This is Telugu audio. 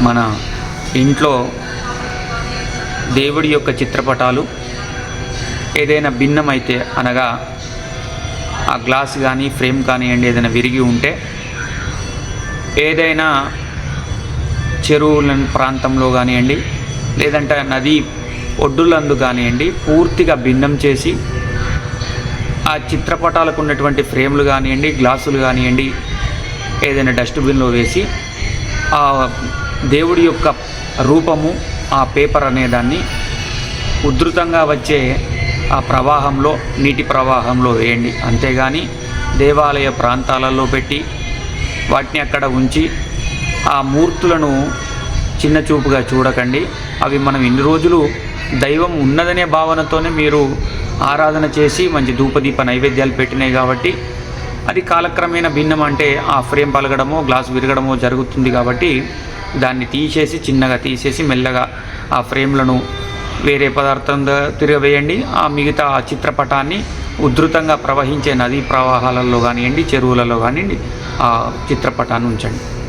మన ఇంట్లో దేవుడి యొక్క చిత్రపటాలు ఏదైనా భిన్నమైతే అనగా ఆ గ్లాస్ కానీ ఫ్రేమ్ కానివ్వండి ఏదైనా విరిగి ఉంటే ఏదైనా చెరువుల ప్రాంతంలో కానివ్వండి లేదంటే నది ఒడ్డులందు కానివ్వండి పూర్తిగా భిన్నం చేసి ఆ చిత్రపటాలకు ఉన్నటువంటి ఫ్రేమ్లు కానివ్వండి గ్లాసులు కానివ్వండి ఏదైనా డస్ట్బిన్లో వేసి ఆ దేవుడి యొక్క రూపము ఆ పేపర్ అనేదాన్ని ఉధృతంగా వచ్చే ఆ ప్రవాహంలో నీటి ప్రవాహంలో వేయండి. అంతేగాని దేవాలయ ప్రాంతాలలో పెట్టి వాటిని అక్కడ ఉంచి ఆ మూర్తులను చిన్న చూపుగా చూడకండి. అవి మనం ఇన్ని రోజులు దైవం ఉన్నదనే భావనతోనే మీరు ఆరాధన చేసి మంచి ధూపదీప నైవేద్యాలు పెట్టినాయి కాబట్టి అది కాలక్రమేణా భిన్నం అంటే ఆ ఫ్రేమ్ పలగడమో గ్లాస్ విరగడమో జరుగుతుంది కాబట్టి దాన్ని తీసేసి చిన్నగా తీసేసి మెల్లగా ఆ ఫ్రేమ్లను వేరే పదార్థం తిరగవేయండి ఆ మిగతా ఆ చిత్రపటాన్ని ఉధృతంగా ప్రవహించే నదీ ప్రవాహాలలో కానివ్వండి చెరువులలో కానివ్వండి ఆ చిత్రపటాన్ని ఉంచండి.